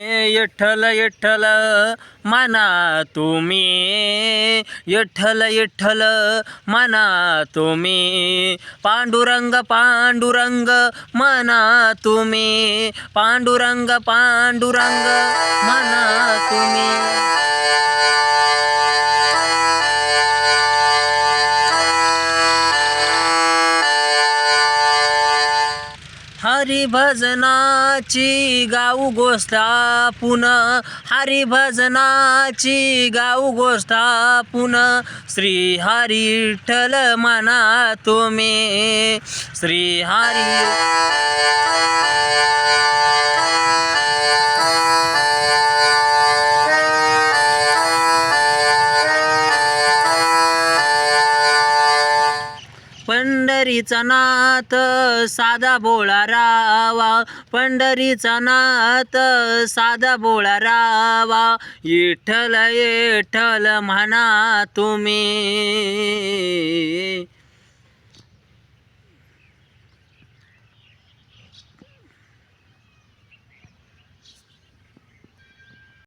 विठ्ठल विठ्ठल म्हणा तुम्ही. विठ्ठल विठ्ठल म्हणा तुम्ही. पांडुरंग पांडुरंग म्हणा तुम्ही. पांडुरंग पांडुरंग म्हणा तुम्ही. हरिभजनाची गाऊ गोष्ट पुन हरिभजनाची गाऊ गोष्ट पुन श्री हरी विठ्ठल म्हणा तुम्ही. श्री हरी पंढरीचा नाथ साधा भोळा रावा. पंढरीचा नाथ साधा बोळा रावा. इठल येठल म्हणा तुम्ही.